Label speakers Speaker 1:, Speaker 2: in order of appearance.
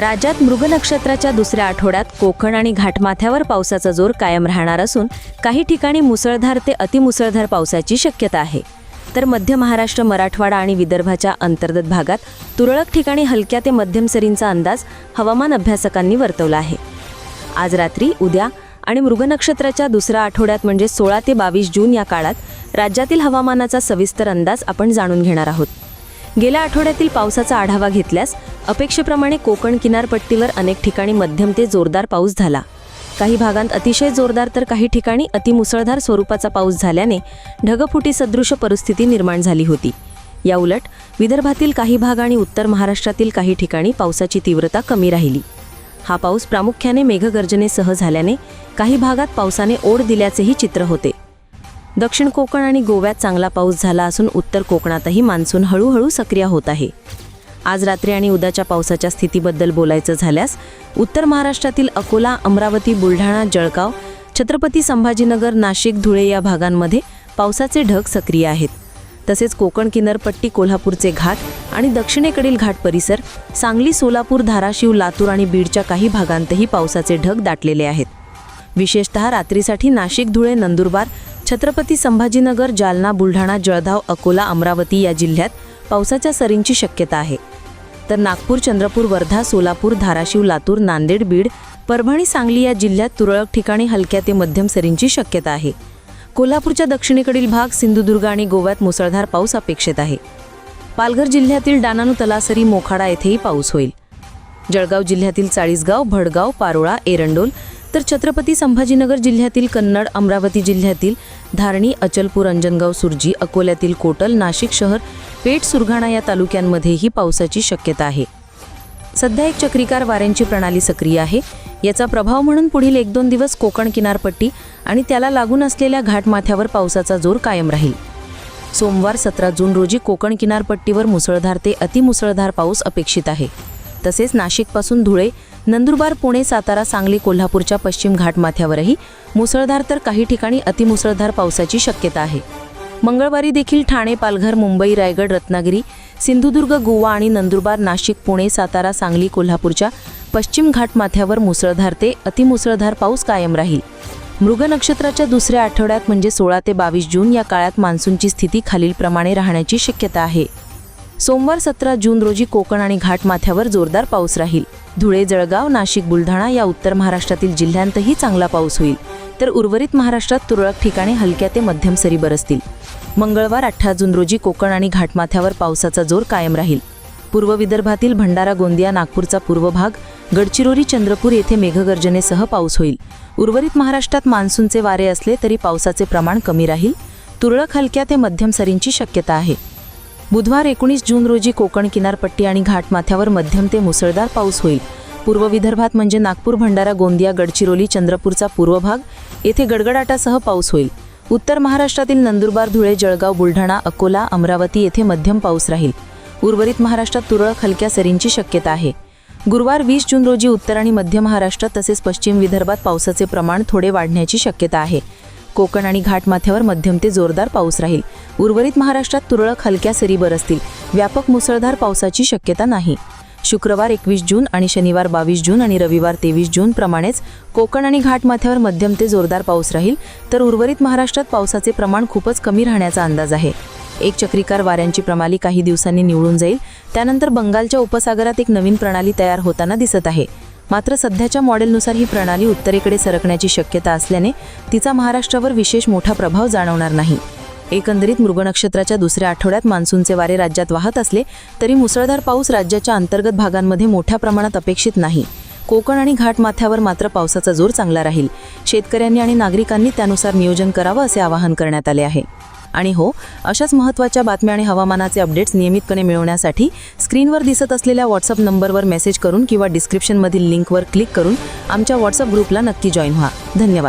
Speaker 1: राज्यात मृग नक्षत्राच्या दुसऱ्या आठवड्यात कोकण आणि घाटमाथ्यावर पावसाचा जोर कायम राहणार असून काही ठिकाणी मुसळधार ते अतिमुसळधार पावसाची शक्यता आहे. तर मध्य महाराष्ट्र मराठवाडा आणि विदर्भाच्या अंतर्गत भागात तुरळक ठिकाणी हलक्या ते मध्यम सरींचा अंदाज हवामान अभ्यासकांनी वर्तवला आहे. आज रात्री उद्या आणि मृग नक्षत्राच्या दुसऱ्या आठवड्यात म्हणजे सोळा ते बावीस जून या काळात राज्यातील हवामानाचा सविस्तर अंदाज आपण जाणून घेणार आहोत. गेल्या आठवड्यातील पावसाचा आढावा घेतल्यास अपेक्षेप्रमाणे कोकण किनारपट्टीवर अनेक ठिकाणी मध्यम ते जोरदार पाऊस झाला. काही भागांत अतिशय जोरदार तर काही ठिकाणी अतिमुसळधार स्वरूपाचा पाऊस झाल्याने ढगफुटी सदृश परिस्थिती निर्माण झाली होती. या उलट विदर्भातील काही भाग आणि उत्तर महाराष्ट्रातील काही ठिकाणी पावसाची तीव्रता कमी राहिली. हा पाऊस प्रामुख्याने मेघगर्जनेसह झाल्याने काही भागात पावसाने ओढ दिल्याचेही चित्र होते. दक्षिण कोकण आणि गोव्यात चांगला पाऊस झाला असून उत्तर कोकणातही मान्सून हळूहळू सक्रिय होत आहे. आज रात्री आणि उद्याच्या पावसाच्या स्थितीबद्दल बोलायचं झाल्यास उत्तर महाराष्ट्रातील अकोला अमरावती बुलढाणा जळगाव छत्रपती संभाजीनगर नाशिक धुळे या भागांमध्ये पावसाचे ढग सक्रिय आहेत. तसेच कोकण किनारपट्टी कोल्हापूरचे घाट आणि दक्षिणेकडील घाट परिसर सांगली सोलापूर धाराशिव लातूर आणि बीडच्या काही भागांतही पावसाचे ढग दाटलेले आहेत. विशेषतः रात्रीसाठी नाशिक धुळे नंदुरबार छत्रपती संभाजीनगर जालना बुलढाणा जळगाव अकोला अमरावती या जिल्ह्यात पावसाच्या सरींची शक्यता आहे. तर नागपूर चंद्रपूर वर्धा सोलापूर धाराशिव लातूर नांदेड बीड परभणी सांगली या जिल्ह्यात तुरळक ठिकाणी हलक्या ते मध्यम सरींची शक्यता आहे. कोल्हापूरच्या दक्षिणेकडील भाग सिंधुदुर्ग आणि गोव्यात मुसळधार पाऊस अपेक्षित आहे. पालघर जिल्ह्यातील डानानू तलासरी मोखाडा येथेही पाऊस होईल. जळगाव जिल्ह्यातील चाळीसगाव भडगाव पारोळा एरंडोल तर छत्रपती संभाजीनगर जिल्ह्यातील कन्नड अमरावती जिल्ह्यातील धारणी अचलपूर अंजनगाव सुरजी अकोल्यातील कोटल नाशिक शहर पेठ सुरगाणा या तालुक्यांमध्येही पावसाची शक्यता आहे. सध्या एक चक्रीकार वाऱ्यांची प्रणाली सक्रिय आहे. याचा प्रभाव म्हणून पुढील एक दोन दिवस कोकण किनारपट्टी आणि त्याला लागून असलेल्या घाटमाथ्यावर पावसाचा जोर कायम राहील. सोमवार सतरा जून रोजी कोकण किनारपट्टीवर मुसळधार ते अतिमुसळधार पाऊस अपेक्षित आहे. तसेच नाशिकपासून धुळे नंदुरबार पुणे सातारा सांगली कोल्हापूरच्या पश्चिम घाटमाथ्यावरही मुसळधार तर काही ठिकाणी अतिमुसळधार पावसाची शक्यता आहे. मंगळवारी देखील ठाणे पालघर मुंबई रायगड रत्नागिरी सिंधुदुर्ग गोवा आणि नंदुरबार नाशिक पुणे सातारा सांगली कोल्हापूरच्या पश्चिम घाटमाथ्यावर मुसळधार ते अतिमुसळधार पाऊस कायम राहील. मृग नक्षत्राच्या दुसऱ्या आठवड्यात म्हणजे सोळा ते बावीस जून या काळात मान्सूनची स्थिती खालीलप्रमाणे राहण्याची शक्यता आहे. सोमवार सतरा जून रोजी कोकण आणि घाटमाथ्यावर जोरदार पाऊस राहील. धुळे जळगाव नाशिक बुलढाणा या उत्तर महाराष्ट्रातील जिल्ह्यांतही चांगला पाऊस होईल. तर उर्वरित महाराष्ट्रात तुरळक ठिकाणी हलक्या ते मध्यम सरी बरसतील. मंगळवार अठरा जून रोजी कोकण आणि घाटमाथ्यावर पावसाचा जोर कायम राहील. पूर्व विदर्भातील भंडारा गोंदिया नागपूरचा पूर्व भाग गडचिरोली चंद्रपूर येथे मेघगर्जनेसह पाऊस होईल. उर्वरित महाराष्ट्रात मान्सूनचे वारे असले तरी पावसाचे प्रमाण कमी राहील. तुरळक हलक्या ते मध्यम सरींची शक्यता आहे. बुधवार एकोणीस जून रोजी कोकण किनारपट्टी आणि घाटमाथ्यावर मध्यम ते मुसळधार पाऊस होईल. पूर्व विदर्भात म्हणजे नागपूर भंडारा गोंदिया गडचिरोली चंद्रपूरचा पूर्व भाग येथे गडगडाटासह पाऊस होईल. उत्तर महाराष्ट्रातील नंदुरबार धुळे जळगाव बुलढाणा अकोला अमरावती येथे मध्यम पाऊस राहील. उर्वरित महाराष्ट्रात तुरळक हलक्या सरींची शक्यता आहे. गुरुवार वीस जून रोजी उत्तर आणि मध्य महाराष्ट्रात तसेच पश्चिम विदर्भात पावसाचे प्रमाण थोडे वाढण्याची शक्यता आहे. कोकण आणि घाटमाथ्यावर मध्यम ते जोरदार पाऊस राहील. उर्वरित महाराष्ट्रात तुरळक हलक्या सरी बरसतील. व्यापक मुसळधार पावसाची शक्यता नाही. शुक्रवार एकवीस जून आणि शनिवार बावीस जून आणि रविवार तेवीस जून प्रमाणेच कोकण आणि घाटमाथ्यावर मध्यम ते जोरदार पाऊस राहील. तर उर्वरित महाराष्ट्रात पावसाचे प्रमाण खूपच कमी राहण्याचा अंदाज आहे. एक चक्रीकार वाऱ्यांची प्रणाली काही दिवसांनी निवळून जाईल. त्यानंतर बंगालच्या उपसागरात एक नवीन प्रणाली तयार होताना दिसत आहे. मात्र सध्याच्या मॉडेलनुसार ही प्रणाली उत्तरेकडे सरकण्याची शक्यता असल्याने तिचा महाराष्ट्रावर विशेष मोठा प्रभाव जाणवणार नाही. एकंदरीत मृग नक्षत्राच्या दुसऱ्या आठवड्यात मान्सूनचे वारे राज्यात वाहत असले तरी मुसळधार पाऊस राज्याच्या अंतर्गत भागांमध्ये मोठ्या प्रमाणात अपेक्षित नाही. कोकण आणि घाटमाथ्यावर मात्र पावसाचा जोर चांगला राहील. शेतकऱ्यांनी आणि नागरिकांनी त्यानुसार नियोजन करावं असे आवाहन करण्यात आले आहे. आणि हो अशाच महत्त्वाच्या बातम्या आणि हवामानाचे अपडेट्स नियमितपणे मिळवण्यासाठी स्क्रीनवर दिसत असलेल्या व्हॉट्सअप नंबरवर मेसेज करून किंवा डिस्क्रिप्शनमधील लिंकवर क्लिक करून आमच्या व्हॉट्सअप ग्रुपला नक्की जॉईन व्हा. धन्यवाद.